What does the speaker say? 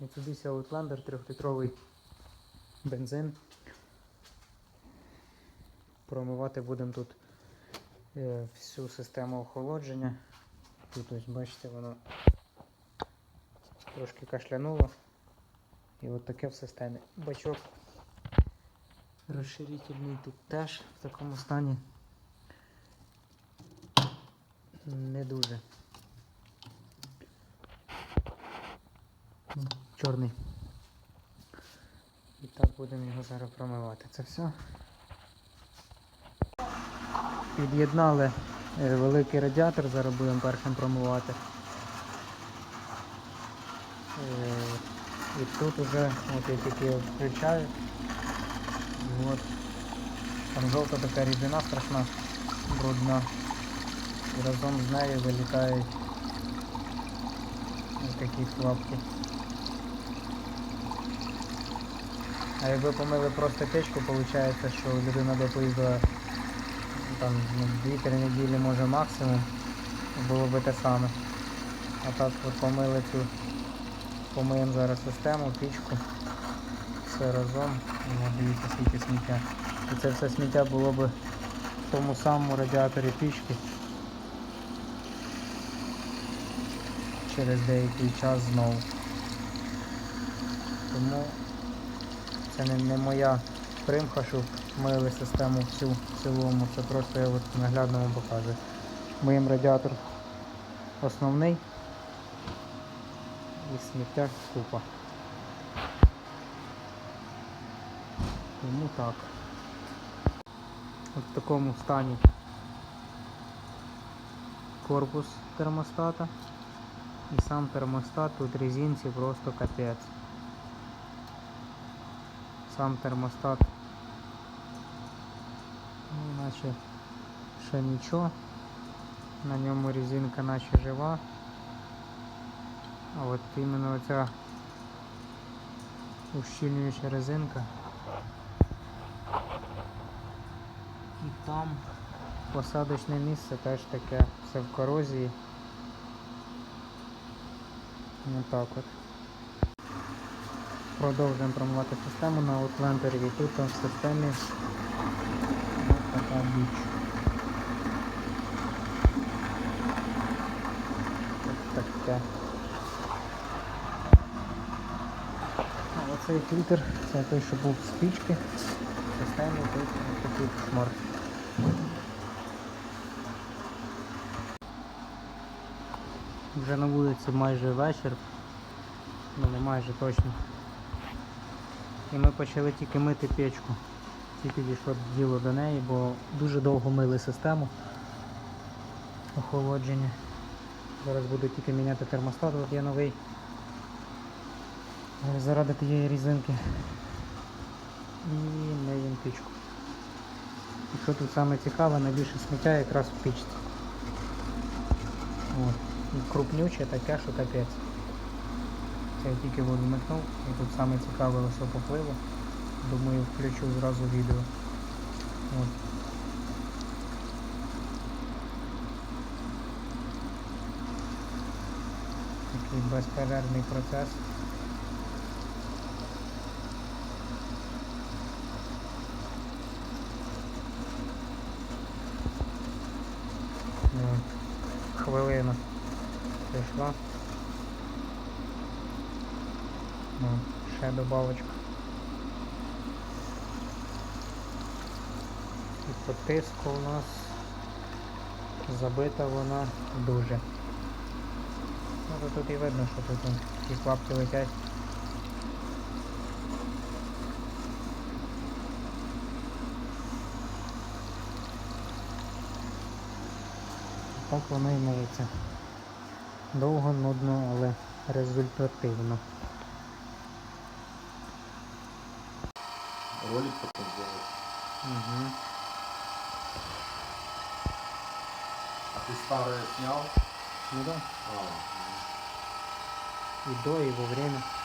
Mitsubishi Outlander 3-літровий бензин. Промивати будемо тут е, всю систему охолодження. Тут ось бачите, воно трошки кашлянуло. І от таке в системі. Бачок розширительний тут теж в такому стані. Не дуже. Чорний. І так будемо його зараз промивати. Це все. Під'єднали е, великий радіатор, зараз будемо першим промивати. Е, І тут уже, от я тільки включаю. От. Там жовта така рідина страшна, брудна. І разом з нею вилітають ось такі хлопки. А якби помили просто печку, виходить, що людина доплив до там, ну, 2-3 неділі може максимум, було би те саме. А так от помили цю, помиємо зараз систему, пічку, все разом. Ну, дивіться, скільки сміття. І це все сміття було б в тому самому радіаторі пічки. Через деякий час знову. Тому це не, не моя примха, щоб мили систему всю в цілому. Це просто я от наглядно вам показую. Моїм радіатор основний і сміття купа. Тому так. От в такому стані корпус термостата. І сам термостат тут резинці просто капець. Сам термостат ну, наче ще нічого. На ньому резинка наче жива. А от іменно оця ущільнююча резинка. І там посадочне місце теж таке все в корозії. Ну так от. Продовжуємо промивати систему на Outlander і тут в системі така біч. Таке. Оцей фільтр, це той, що був з пічки. В тут такий шмар. Вже на вулиці майже вечір. Ну не майже точно. І ми почали тільки мити печку. Тільки дійшло діло до неї, бо дуже довго мили систему охолодження. Зараз буду тільки міняти термостат, от є новий. Е, Заради тієї різинки. І миємо пічку. І що тут саме цікаве, найбільше сміття якраз в пічці. Крупнюче таке, що капець. Я тільки воду вмикнув і тут саме цікаве ось попливо. Думаю, включу зразу відео. От. Такий безперервний процес. Хвилина прийшла. Ну, ще добавочка. І по у нас забита вона дуже. Ну то тут і видно, що тут ті клапки летять. Так воно і миється. Довго, нудно, але результативно. Ролик потом сделать. Угу. А ты старое снял? Ну да. А, И до, и во время.